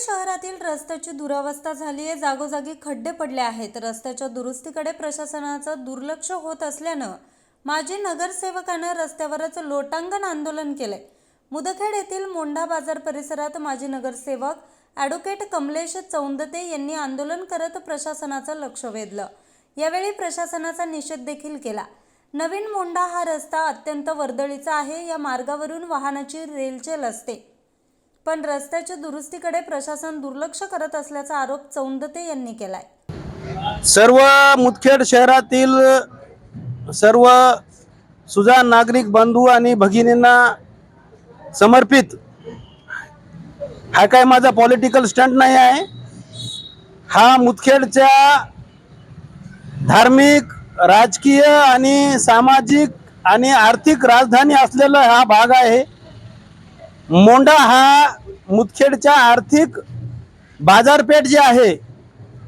शहरातील रस्त्याची दुरावस्था झाली आहे. जागोजागी खड्डे पडले आहेत. रस्त्याच्या दुरुस्तीकडे प्रशासनाचं दुर्लक्ष होत असल्यानं माजी नगरसेवकानं रस्त्यावरच लोटांगण आंदोलन केलंय. मुदखेड येथील मोंढा बाजार परिसरात माजी नगरसेवक ॲडव्होकेट कमलेश चौंदते यांनी आंदोलन करत प्रशासनाचं लक्ष वेधलं. यावेळी प्रशासनाचा निषेध देखील केला. नवीन मोंढा हा रस्ता अत्यंत वर्दळीचा आहे. या मार्गावरून वाहनाची रेलचेल असते. पण रस्त्याच्या दुरुस्तीकडे प्रशासन दुर्लक्ष करत असल्याचा आरोप चौंदते यांनी केलाय. सर्व मुदखेड शहरातील सर्व सुजाण नागरिक बंधू आणि भगिनींना समर्पित हा काय माझा पॉलिटिकल स्टंट नाही आहे. हा मुदखेडच्या धार्मिक राजकीय आणि सामाजिक आणि आर्थिक राजधानी असलेला हा भाग आहे. मोंढा हा मुदखेडच्या आर्थिक बाजारपेठ जी आहे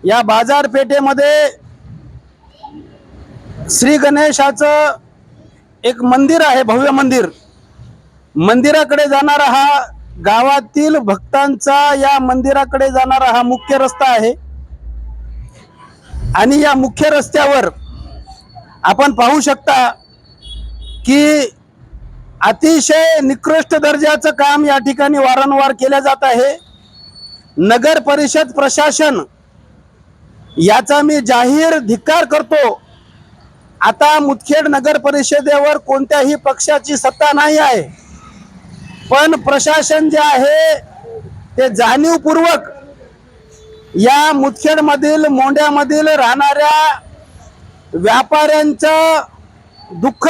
या बाजारपेठेमध्ये श्री गणेशाचं एक मंदिर आहे भव्य मंदिर. मंदिराकडे जाणारा हा गावातील भक्तांचा या मंदिराकडे जाणारा हा मुख्य रस्ता आहे. आणि या मुख्य रस्त्यावर आपण पाहू शकता की अतिशय निकृष्ट दर्जाचं काम या ठिकाणी वारंवार केलं जात आहे. नगर परिषद प्रशासन याचा मी जाहीर धिक्कार करतो. आता मुदखेड नगर परिषदेवर कोणत्याही पक्षाची सत्ता नाही आहे. पण प्रशासन जे आहे ते जाणीवपूर्वक या मुदखेडमधील मोंड्यामधील राहणाऱ्या व्यापाऱ्यांचं दुःख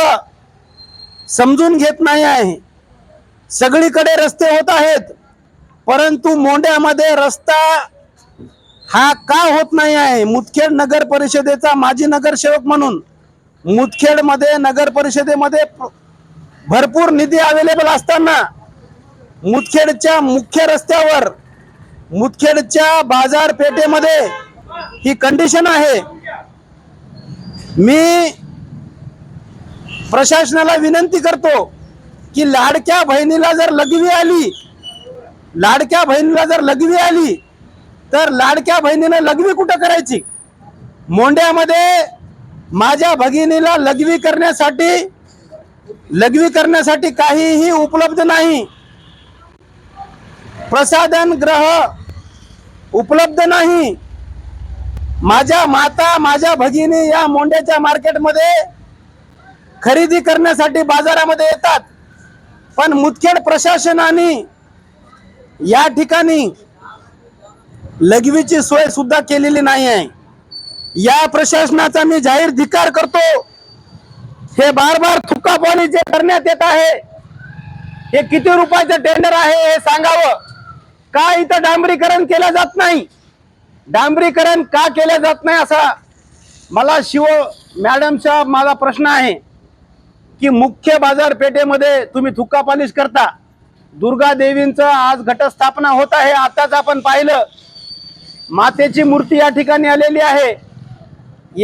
समजून घेत नाही आहे. सगळीकडे रस्ते होत आहेत परंतु मोंड्यामध्ये रस्ता हा का होत नाही आहे? मुदखेड नगर परिषदेचा माजी नगरसेवक म्हणून मुदखेडमध्ये नगर परिषदेमध्ये भरपूर निधी अवेलेबल असताना मुदखेडच्या मुख्य रस्त्यावर मुदखेडच्या बाजारपेठेमध्ये ही कंडिशन आहे. मी प्रशासनाला विनंती करतो की लाडक्या बहिणीला जर लघवी आली लाडक्या बहिणीला जर लघवी आली तर लाडक्या बहिणीनं लघवी कुठं करायची? मोंड्यामध्ये माझ्या भगिनीला लघवी करण्यासाठी लघवी करण्यासाठी काहीही उपलब्ध नाही. प्रसाधन ग्रह उपलब्ध नाही. माझ्या माता माझ्या भगिनी या मोंड्याच्या मार्केटमध्ये खरेदी करण्यासाठी बाजारामध्ये येतात. पण मुदखेड प्रशासनाने या ठिकाणी लघवीची सोय सुद्धा केलेली नाही आहे. या प्रशासनाचा मी जाहीर धिकार करतो. हे बार बार थुकापाणी जे करण्यात येत आहे हे किती रुपयाचं टेंडर आहे हे सांगावं? का इथं डांबरीकरण केलं जात नाही? डांबरीकरण का केलं जात नाही असा मला शिव मॅडमचा माझा प्रश्न आहे. की मुख्य बाजारपेठेमध्ये तुम्ही थुक्का पॉलिश करता. दुर्गा देवींचं आज घटस्थापना होत आहे आताच आपण पाहिलं. मातेची मूर्ती या ठिकाणी आलेली आहे.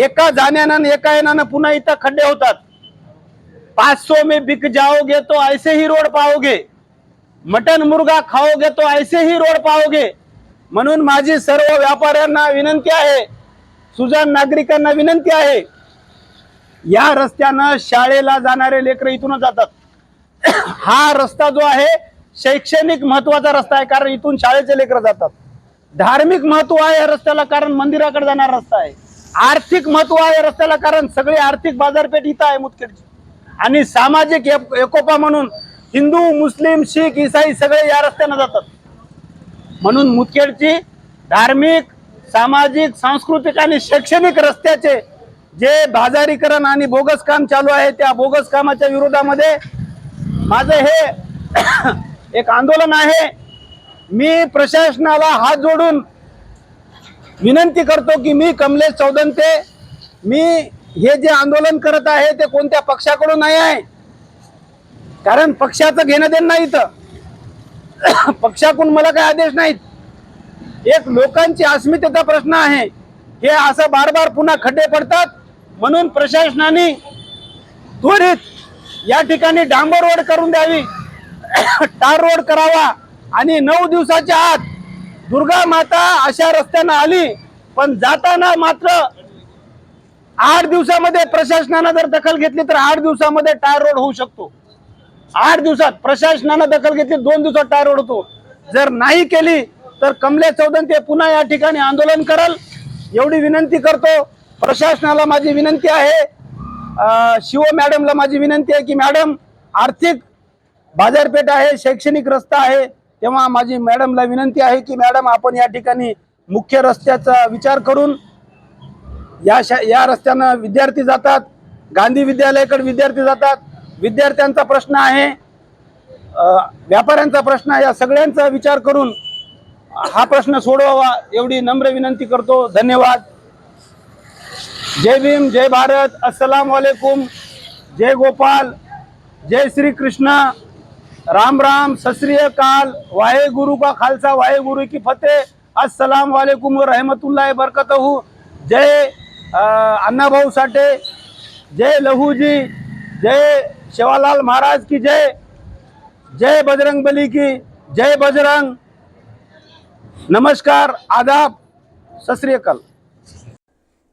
एका जाण्यानं एका येण्यानं पुन्हा इथं खड्डे होतात. पाच सो मी बिक जाओगे तो ऐसे ही रोड पाओगे. मटन मुर्गा खाओगे तो ऐसे ही रोड पाओगे. म्हणून माझी सर्व व्यापाऱ्यांना विनंती आहे. सुजाण नागरिकांना विनंती आहे. या रस्त्यानं शाळेला जाणारे लेकर इथूनच जातात. हा रस्ता जो आहे शैक्षणिक महत्त्वाचा रस्ता आहे कारण इथून शाळेचे लेकर जातात. धार्मिक महत्त्व आहे या रस्त्याला कारण मंदिराकडे जाणारा रस्ता आहे. आर्थिक महत्त्व आहे या रस्त्याला कारण सगळी आर्थिक बाजारपेठ इथं आहे मुदखेडची. आणि सामाजिक एकोपा म्हणून हिंदू मुस्लिम शीख इसाई सगळे या रस्त्यानं जातात. म्हणून मुदखेडची धार्मिक सामाजिक सांस्कृतिक आणि शैक्षणिक रस्त्याचे जे बाजारीकरण आणि बोगस काम चालू आहे त्या बोगस कामाच्या विरोधामध्ये माझं हे एक आंदोलन आहे. मी प्रशासनाला हात जोडून विनंती करतो की मी कमलेश चौदंते मी हे जे आंदोलन करत आहे ते कोणत्या पक्षाकडून नाही आहे. कारण पक्षाचं घेणं देणं नाही इथं. पक्षाकडून मला काही आदेश नाहीत. एक लोकांची अस्मितेचा प्रश्न आहे. हे असं बार बार पुन्हा खड्डे पडतात. म्हणून प्रशासनाने त्वरित या ठिकाणी डांबर रोड करून द्यावी. टार रोड करावा आणि नऊ दिवसाच्या आत दुर्गा माता अशा रस्त्यानं आली पण जाताना मात्र आठ दिवसामध्ये प्रशासनानं जर दखल घेतली तर आठ दिवसामध्ये टायर रोड होऊ शकतो. आठ दिवसात प्रशासनानं दखल घेतली दोन दिवसात टायर रोड होतो. जर नाही केली तर कमले चौदन ते पुन्हा या ठिकाणी आंदोलन करल. एवढी विनंती करतो. प्रशासनाला माझी विनंती आहे. शिव मॅडमला माझी विनंती आहे की मॅडम आर्थिक बाजारपेठ आहे शैक्षणिक रस्ता आहे तेव्हा माझी मॅडमला विनंती आहे की मॅडम आपण या ठिकाणी मुख्य रस्त्याचा विचार करून या शा या रस्त्यानं विद्यार्थी जातात गांधी विद्यालयाकडे विद्यार्थी जातात. विद्यार्थ्यांचा प्रश्न आहे व्यापाऱ्यांचा प्रश्न आहे या सगळ्यांचा विचार करून हा प्रश्न सोडवावा एवढी नम्र विनंती करतो. धन्यवाद. जय भीम जय भारत अस्सलाम वालेकुम। जय गोपाल जय श्री कृष्ण। राम राम सत काल वाहे गुरु का खालसा वाहे गुरु की फतेह। अस्सलाम वालेकुम रहमतुल्लाह बरकतहू। जय अ, अण्णाभाऊ साठे। जय लहू जी। जय शेवालाल महाराज की जय। जय बजरंग बली की जय बजरंग। नमस्कार आदाब। सत